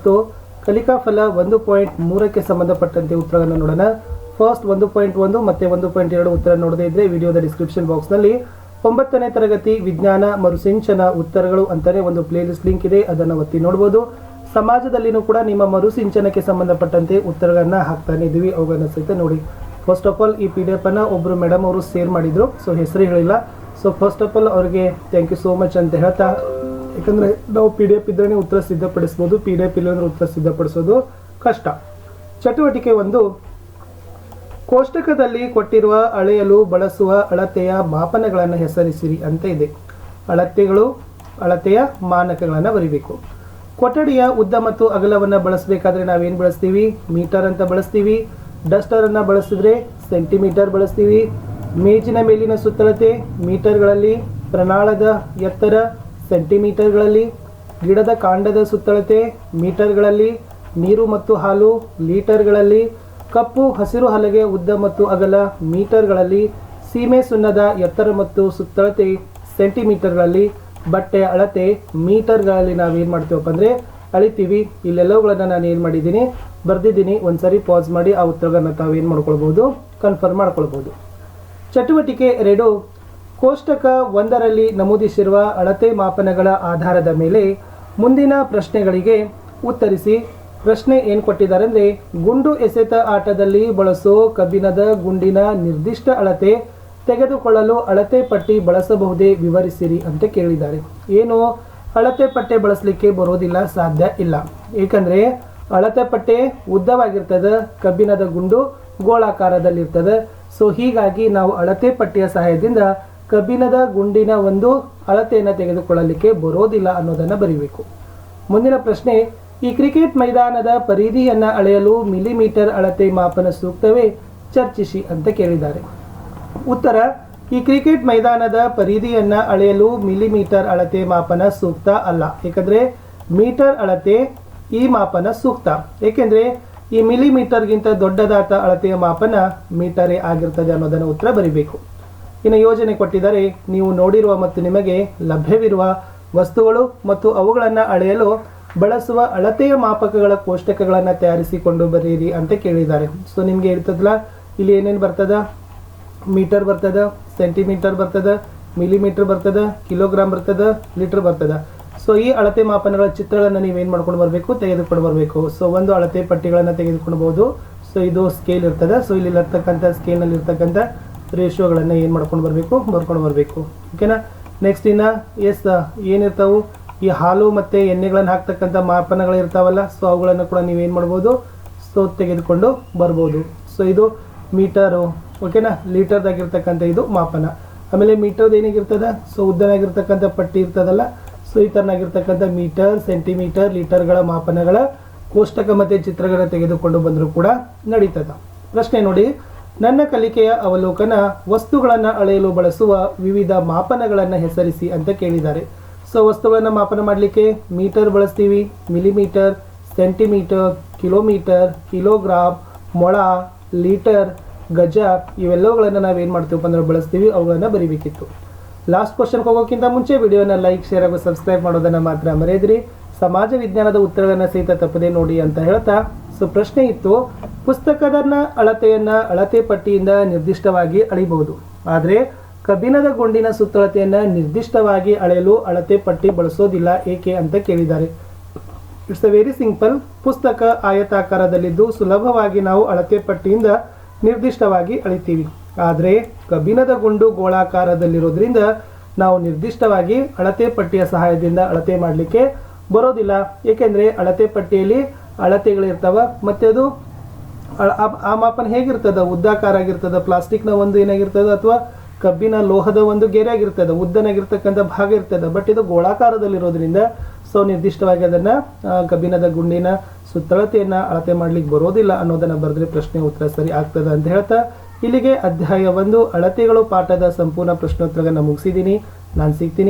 ಮತ್ತು ಕಲಿಕಾ ಫಲ ಒಂದು ಪಾಯಿಂಟ್ ಮೂರಕ್ಕೆ ಸಂಬಂಧಪಟ್ಟಂತೆ ಉತ್ತರಗಳನ್ನು ನೋಡೋಣ. ಫಸ್ಟ್ ಒಂದು ಪಾಯಿಂಟ್ ಒಂದು, ಮತ್ತೆ ಒಂದು ಪಾಯಿಂಟ್ ಎರಡು ಉತ್ತರ ನೋಡದೇ ಇದ್ರೆ ವಿಡಿಯೋದ ಡಿಸ್ಕ್ರಿಪ್ಷನ್ ಬಾಕ್ಸ್ನಲ್ಲಿ ಒಂಬತ್ತನೇ ತರಗತಿ ವಿಜ್ಞಾನ ಮರುಸಿಂಚನ ಉತ್ತರಗಳು ಅಂತಲೇ ಒಂದು ಪ್ಲೇಲಿಸ್ಟ್ ಲಿಂಕ್ ಇದೆ, ಅದನ್ನು ಒತ್ತಿ ನೋಡ್ಬೋದು. ಸಮಾಜದಲ್ಲಿನೂ ಕೂಡ ನಿಮ್ಮ ಮರುಸಿಂಚನಕ್ಕೆ ಸಂಬಂಧಪಟ್ಟಂತೆ ಉತ್ತರಗಳನ್ನು ಹಾಕ್ತಾನೆ ಇದ್ದೀವಿ, ಅವುಗಳನ್ನ ಸಹಿತ ನೋಡಿ. ಫಸ್ಟ್ ಆಫ್ ಆಲ್ ಈ ಪಿ ಡಿ ಎಫ್ ಅನ್ನ ಒಬ್ರು ಮೇಡಮ್ ಅವರು ಶೇರ್ ಮಾಡಿದ್ರು ಸೊ ಹೆಸರು ಹೇಳಿಲ್ಲ. ಸೊ ಫಸ್ಟ್ ಆಫ್ ಆಲ್ ಅವರಿಗೆ ಥ್ಯಾಂಕ್ ಯು ಸೋ ಮಚ್ ಅಂತ ಹೇಳ್ತಾ ಯಾಕಂದ್ರೆ ನಾವು ಪಿ ಡಿ ಎಫ್ ಇದ್ರೇ ಉತ್ತರ ಸಿದ್ಧಪಡಿಸ್ಬೋದು ಪಿ ಡಿ ಎಫ್ ಇಲ್ಲಂದ್ರೆ ಉತ್ತರ ಸಿದ್ಧಪಡಿಸೋದು ಕಷ್ಟ. ಚಟುವಟಿಕೆ ಒಂದು, ಕೋಷ್ಟಕದಲ್ಲಿ ಕೊಟ್ಟಿರುವ ಅಳೆಯಲು ಬಳಸುವ ಅಳತೆಯ ಮಾಪನಗಳನ್ನು ಹೆಸರಿಸಿರಿ ಅಂತ ಇದೆ. ಅಳತೆಗಳು, ಅಳತೆಯ ಮಾನಕಗಳನ್ನು ಬರಿಬೇಕು. ಕೊಠಡಿಯ ಉದ್ದ ಮತ್ತು ಅಗಲವನ್ನು ಬಳಸಬೇಕಾದ್ರೆ ನಾವೇನು ಬಳಸ್ತೀವಿ? ಮೀಟರ್ ಅಂತ ಬಳಸ್ತೀವಿ. ಡಸ್ಟರ್ ಅನ್ನ ಬಳಸಿದ್ರೆ ಸೆಂಟಿಮೀಟರ್ ಬಳಸ್ತೀವಿ. ಮೇಜಿನ ಮೇಲಿನ ಸುತ್ತಳತೆ, ಮೀಟರ್ಗಳಲ್ಲಿ ಪ್ರಣಾಳದ ಎತ್ತರ ಸೆಂಟಿಮೀಟರ್ಗಳಲ್ಲಿ, ಗಿಡದ ಕಾಂಡದ ಸುತ್ತಳತೆ ಮೀಟರ್ಗಳಲ್ಲಿ, ನೀರು ಮತ್ತು ಹಾಲು ಲೀಟರ್ಗಳಲ್ಲಿ, ಕಪ್ಪು ಹಸಿರು ಹಲಗೆ ಉದ್ದ ಮತ್ತು ಅಗಲ ಮೀಟರ್ಗಳಲ್ಲಿ, ಸೀಮೆ ಸುಣ್ಣದ ಎತ್ತರ ಮತ್ತು ಸುತ್ತಳತೆ ಸೆಂಟಿಮೀಟರ್ಗಳಲ್ಲಿ, ಬಟ್ಟೆ ಅಳತೆ ಮೀಟರ್ಗಳಲ್ಲಿ ನಾವೇನು ಮಾಡ್ತೀವಪ್ಪ ಅಂದರೆ ಅಳಿತೀವಿ. ಇಲ್ಲೆಲ್ಲವುಗಳನ್ನು ನಾನು ಏನು ಮಾಡಿದ್ದೀನಿ, ಬರೆದಿದ್ದೀನಿ. ಒಂದ್ಸರಿ ಪಾಸ್ ಮಾಡಿ ಆ ಉತ್ತರಗಳನ್ನು ತಾವೇನು ಮಾಡ್ಕೊಳ್ಬೋದು ಕನ್ಫರ್ಮ್ ಮಾಡ್ಕೊಳ್ಬೋದು. ಚಟುವಟಿಕೆ ಎರಡು ಕೋಷ್ಟಕ ಒಂದರಲ್ಲಿ ನಮೂದಿಸಿರುವ ಅಳತೆ ಮಾಪನಗಳ ಆಧಾರದ ಮೇಲೆ ಮುಂದಿನ ಪ್ರಶ್ನೆಗಳಿಗೆ ಉತ್ತರಿಸಿ. ಪ್ರಶ್ನೆ ಏನು ಕೊಟ್ಟಿದ್ದಾರೆ ಅಂದರೆ ಗುಂಡು ಎಸೆತ ಆಟದಲ್ಲಿ ಬಳಸೋ ಕಬ್ಬಿಣದ ಗುಂಡಿನ ನಿರ್ದಿಷ್ಟ ಅಳತೆ ತೆಗೆದುಕೊಳ್ಳಲು ಅಳತೆ ಪಟ್ಟಿ ಬಳಸಬಹುದೇ ವಿವರಿಸಿರಿ ಅಂತ ಕೇಳಿದ್ದಾರೆ. ಏನು? ಅಳತೆ ಪಟ್ಟೆ ಬಳಸಲಿಕ್ಕೆ ಬರೋದಿಲ್ಲ, ಸಾಧ್ಯ ಇಲ್ಲ. ಏಕೆಂದರೆ ಅಳತೆ ಪಟ್ಟೆ ಉದ್ದವಾಗಿರ್ತದೆ, ಕಬ್ಬಿಣದ ಗುಂಡು ಗೋಳಾಕಾರದಲ್ಲಿರ್ತದೆ. ಸೊ ಹೀಗಾಗಿ ನಾವು ಅಳತೆ ಪಟ್ಟಿಯ ಸಹಾಯದಿಂದ ಕಬ್ಬಿಣದ ಗುಂಡಿನ ಒಂದು ಅಳತೆಯನ್ನು ತೆಗೆದುಕೊಳ್ಳಲಿಕ್ಕೆ ಬರೋದಿಲ್ಲ ಅನ್ನೋದನ್ನು ಬರೀಬೇಕು. ಮುಂದಿನ ಪ್ರಶ್ನೆ, ಈ ಕ್ರಿಕೆಟ್ ಮೈದಾನದ ಪರಿಧಿಯನ್ನು ಅಳೆಯಲು ಮಿಲಿಮೀಟರ್ ಅಳತೆ ಮಾಪನ ಸೂಕ್ತವೇ? ಚರ್ಚಿಸಿ ಅಂತ ಕೇಳಿದ್ದಾರೆ. ಉತ್ತರ, ಈ ಕ್ರಿಕೆಟ್ ಮೈದಾನದ ಪರಿಧಿಯನ್ನು ಅಳೆಯಲು ಮಿಲಿಮೀಟರ್ ಅಳತೆ ಮಾಪನ ಸೂಕ್ತ ಅಲ್ಲ. ಏಕೆಂದರೆ ಮೀಟರ್ ಅಳತೆ ಈ ಮಾಪನ ಸೂಕ್ತ. ಏಕೆಂದರೆ, ಈ ಮಿಲಿಮೀಟರ್ಗಿಂತ ದೊಡ್ಡದಾದ ಅಳತೆಯ ಮಾಪನ ಮೀಟರೇ ಆಗಿರ್ತದೆ ಅನ್ನೋದನ್ನು ಉತ್ತರ ಬರಿಬೇಕು. ಇನ್ನು ಯೋಜನೆ ಕೊಟ್ಟಿದ್ದಾರೆ. ನೀವು ನೋಡಿರುವ ಮತ್ತು ನಿಮಗೆ ಲಭ್ಯವಿರುವ ವಸ್ತುಗಳು ಮತ್ತು ಅವುಗಳನ್ನು ಅಳೆಯಲು ಬಳಸುವ ಅಳತೆಯ ಮಾಪಕಗಳ ಕೋಷ್ಟಕಗಳನ್ನು ತಯಾರಿಸಿಕೊಂಡು ಬರೀರಿ ಅಂತ ಕೇಳಿದ್ದಾರೆ. ಸೊ ನಿಮಗೆ ಇರ್ತದಲ್ಲ ಇಲ್ಲಿ ಏನೇನು ಬರ್ತದ? ಮೀಟರ್ ಬರ್ತದ, ಸೆಂಟಿಮೀಟರ್ ಬರ್ತದ, ಮಿಲಿಮೀಟರ್ ಬರ್ತದ ಕಿಲೋಗ್ರಾಮ್ ಬರ್ತದ, ಲೀಟರ್ ಬರ್ತದ. ಸೊ ಈ ಅಳತೆ ಮಾಪನಗಳ ಚಿತ್ರಗಳನ್ನು ನೀವೇನು ಮಾಡ್ಕೊಂಡು ಬರಬೇಕು? ತೆಗೆದುಕೊಂಡು ಬರಬೇಕು. ಸೊ ಒಂದು ಅಳತೆ ಪಟ್ಟಿಗಳನ್ನು ತೆಗೆದುಕೊಳ್ಬೋದು ಸೊ ಇದು ಸ್ಕೇಲ್ ಇರ್ತದೆ. ಸೊ ಇಲ್ಲಿ ಇರ್ತಕ್ಕಂಥ ಸ್ಕೇಲ್ನಲ್ಲಿ ಇರ್ತಕ್ಕಂಥ ರೇಷಿಯೋಗಳನ್ನು ಏನು ಮಾಡ್ಕೊಂಡು ಬರಬೇಕು? ಬರ್ಕೊಂಡು ಬರಬೇಕು. ಓಕೆನಾ? ನೆಕ್ಸ್ಟ್ ಇನ್ನು ಎಸ್ ಏನಿರ್ತಾವು? ಈ ಹಾಲು ಮತ್ತು ಎಣ್ಣೆಗಳನ್ನು ಹಾಕ್ತಕ್ಕಂಥ ಮಾಪನಗಳು ಇರ್ತಾವಲ್ಲ ಸೊ ಅವುಗಳನ್ನು ಕೂಡ ನೀವೇನು ಮಾಡ್ಬೋದು? ಸೊ ತೆಗೆದುಕೊಂಡು ಬರ್ಬೋದು. ಸೊ ಇದು ಮೀಟರು, ಓಕೆನಾ? ಲೀಟರ್ದಾಗಿರ್ತಕ್ಕಂಥ ಇದು ಮಾಪನ. ಆಮೇಲೆ ಮೀಟರ್ದು ಏನಾಗಿರ್ತದೆ? ಸೊ ಉದ್ದನಾಗಿರ್ತಕ್ಕಂಥ ಪಟ್ಟಿ ಇರ್ತದಲ್ಲ ಸೊ ಈ ಥರನಾಗಿರ್ತಕ್ಕಂಥ ಮೀಟರ್, ಸೆಂಟಿಮೀಟರ್, ಲೀಟರ್ಗಳ ಮಾಪನಗಳ ಕೋಷ್ಟಕ ಮತ್ತು ಚಿತ್ರಗಳನ್ನು ತೆಗೆದುಕೊಂಡು ಬಂದರೂ ಕೂಡ ನಡೀತದ. ಪ್ರಶ್ನೆ ನೋಡಿ. ನನ್ನ ಕಲಿಕೆಯ ಅವಲೋಕನ ವಸ್ತುಗಳನ್ನು ಅಳೆಯಲು ಬಳಸುವ ವಿವಿಧ ಮಾಪನಗಳನ್ನು ಹೆಸರಿಸಿ ಅಂತ ಕೇಳಿದ್ದಾರೆ. ಸೊ ವಸ್ತುಗಳನ್ನು ಮಾಪನ ಮಾಡಲಿಕ್ಕೆ ಮೀಟರ್ ಬಳಸ್ತೀವಿ. ಮಿಲಿಮೀಟರ್, ಸೆಂಟಿಮೀಟರ್, ಕಿಲೋಮೀಟರ್ ಕಿಲೋಗ್ರಾಮ್ ಮೊಳ, ಲೀಟರ್, ಗಜ ಇವೆಲ್ಲವುಗಳನ್ನು ನಾವೇನು ಮಾಡ್ತೀವಪ್ಪ ಅಂದ್ರೆ ಬಳಸ್ತೀವಿ. ಅವುಗಳನ್ನು ಬರಿಬೇಕಿತ್ತು. ಲಾಸ್ಟ್ ಕ್ವಶನ್ಗೆ ಹೋಗೋಕ್ಕಿಂತ ಮುಂಚೆ ವಿಡಿಯೋನ ಲೈಕ್ ಶೇರ್ ಹಾಗೂ ಸಬ್ಸ್ಕ್ರೈಬ್ ಮಾಡೋದನ್ನು ಮಾತ್ರ ಮರೆಯದಿರಿ. ಸಮಾಜ ವಿಜ್ಞಾನದ ಉತ್ತರಗಳನ್ನು ಸಹಿತ ತಪ್ಪದೆ ನೋಡಿ ಅಂತ ಹೇಳ್ತಾ ಸೊ ಪ್ರಶ್ನೆ ಇತ್ತು ಪುಸ್ತಕದ ಅಳತೆಯನ್ನು ಅಳತೆ ಪಟ್ಟಿಯಿಂದ ನಿರ್ದಿಷ್ಟವಾಗಿ ಅಳಿಬಹುದು. ಆದರೆ ಕಬ್ಬಿಣದ ಗುಂಡಿನ ಸುತ್ತಳತೆಯನ್ನು ನಿರ್ದಿಷ್ಟವಾಗಿ ಅಳೆಯಲು ಅಳತೆ ಪಟ್ಟಿ ಬಳಸೋದಿಲ್ಲ ಏಕೆ ಅಂತ ಕೇಳಿದ್ದಾರೆ. ಇಟ್ಸ್ ಅ ವೆರಿ ಸಿಂಪಲ್ ಪುಸ್ತಕ ಆಯತಾಕಾರದಲ್ಲಿದ್ದು ಸುಲಭವಾಗಿ ನಾವು ಅಳತೆ ಪಟ್ಟಿಯಿಂದ ನಿರ್ದಿಷ್ಟವಾಗಿ ಅಳಿತೀವಿ. ಆದರೆ ಕಬ್ಬಿಣದ ಗುಂಡು ಗೋಳಾಕಾರದಲ್ಲಿರೋದ್ರಿಂದ ನಾವು ನಿರ್ದಿಷ್ಟವಾಗಿ ಅಳತೆ ಪಟ್ಟಿಯ ಸಹಾಯದಿಂದ ಅಳತೆ ಮಾಡಲಿಕ್ಕೆ ಬರೋದಿಲ್ಲ. ಏಕೆಂದರೆ ಅಳತೆ ಪಟ್ಟಿಯಲ್ಲಿ ಅಳತೆಗಳಿರ್ತಾವ ಮತ್ತು ಅದು ಆ- ಮಾಪನ ಹೇಗಿರ್ತದ? ಉದ್ದಾಕಾರ ಆಗಿರ್ತದ ಪ್ಲಾಸ್ಟಿಕ್ನ ಒಂದು ಏನಾಗಿರ್ತದ ಅಥವಾ ಕಬ್ಬಿನ ಲೋಹದ ಒಂದು ಗೆರೆ ಆಗಿರ್ತದೆ ಉದ್ದನಾಗಿರ್ತಕ್ಕಂಥ ಭಾಗ ಇರ್ತದೆ? ಬಟ್ ಇದು ಗೋಳಾಕಾರದಲ್ಲಿರೋದ್ರಿಂದ ಸೊ ನಿರ್ದಿಷ್ಟವಾಗಿ ಅದನ್ನ ಕಬ್ಬಿಣದ ಗುಂಡಿನ ಸುತ್ತಳತೆಯನ್ನು ಅಳತೆ ಮಾಡ್ಲಿಕ್ಕೆ ಬರೋದಿಲ್ಲ ಅನ್ನೋದನ್ನ ಬರೆದ್ರೆ ಪ್ರಶ್ನೆ ಉತ್ತರ ಸರಿ ಆಗ್ತದೆ ಅಂತ ಹೇಳ್ತಾ ಇಲ್ಲಿಗೆ ಅಧ್ಯಾಯ ಒಂದು ಅಳತೆಗಳು ಪಾಠದ ಸಂಪೂರ್ಣ ಪ್ರಶ್ನೋತ್ತರಗಳನ್ನ ಮುಗಿಸಿದ್ದೀನಿ. ನಾನು ಸಿಗ್ತೀನಿ.